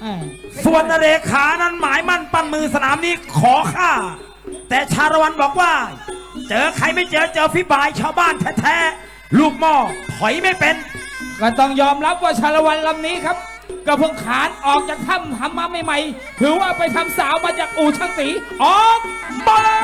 เออส่วนนเรขานั้นหมายมั่นปั้นมือสนามนี้ขอข้าแต่ชาละวันบอกว่า เจอใครไม่เจอเจอฟิบายชาวบ้านแท้ๆลูกหม้อถอยไม่เป็น ก็ต้องยอมรับว่าชาละวันลำนี้ครับก็เพิ่งขานออกจากถ้ำทำมาใหม่ๆถือว่าไปทำสาวมาจากอู่ช่างตีออกมาแล้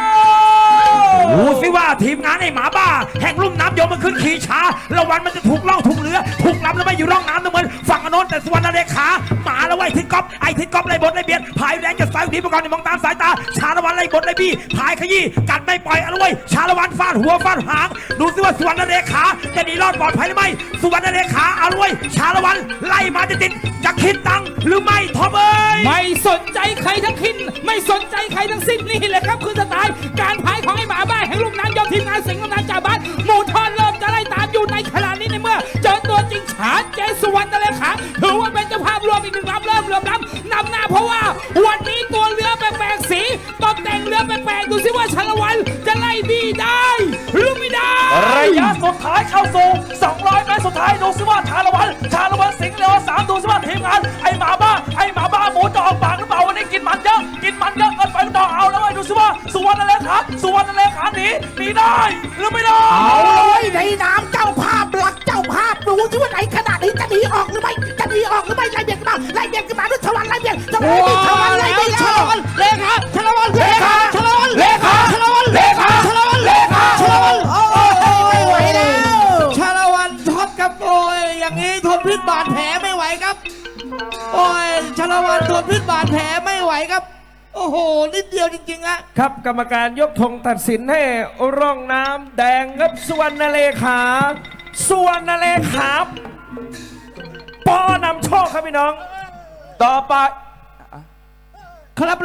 วดูสิว่าทีมงานไอ้หมาบ้า แห่งลุ่มน้ำยมมันขึ้นขี่ช้าระวันมันจะถูกล่องถูกเรือ ถูกลำแล้วไม่อยู่ร่องน้ำนะเหมือนฝั่งอโนนแต่สวรรณเรขาหมาแล้วไอ้ทิศ ก๊อปไอ้ทิศก๊อปไล่บดไล่เบียดผายแดงจะสายดีประกอบในมองตามสายตา ชาละวันไล่บดไล่บี้ผายขยี้กัดไม่ปล่อยเอาไว้ยชาละวันฟาดหัวฟาดหาง ดูซิว่าสุวรรณเรขาจะหนีรอดปลอดภัยหรือไม่สุวรรณเรขาเอาไว้ยชาละวันไล่มาจะติดจะคิดตังหรือไม่ทอมเอ้ยไม่สนใจใครทั้งคินไม่สนใจใครทั้งสิ้นนี่แหละครับคือ เพราะว่าวันนี้ตัวเรือแปลกๆสีตกแต่งเรือแปลกๆดูสิว่าชาละวันจะไล่บี้ได้หรือไม่ได้ระยะสุดท้ายเข้าสู่ 200 เมตรสุดท้ายดูสิว่าชาละวันชาละวันสิงห์เลวสามดูสิว่าทีมงานไอหมาบ้าไอหมาบ้าหมูจะออกปากหรือเปล่าวันนี้กินมันเยอะกินมันเยอะเกินไปหรือเปล่าเอาแล้วไว้ยดูสิว่าสุวรรณเลขาสุวรรณเลขาหนีหนีได้หรือไม่ได้เอาเลยในน้ำเจ้ ออกหรือไม่ไล่เบียดกันมาไล่เบียดกันมาด้วยชวันไล่เบียดชวันไล่เบียดชวันไล่เบียดชวันเลขาชวันเลขาชวันเลขาชวันเลขาชวันเลขาชวันโอ้ยไม่ไหวแล้วชาละวันช็อตครับโอ้ยอย่างนี้ทนพิษบาดแผลไม่ไหวครับ โอ้ยชาละวันทนพิษบาดแผลไม่ไหวครับโอ้โห นิดเดียวจริงๆอะครับ กรรมการยกธงตัดสินให้ร่องน้ำแดงครับสวรรณเลขาสวรรณเลขา ปอนำโชคครับพี่น้อง ต่อไป ครับ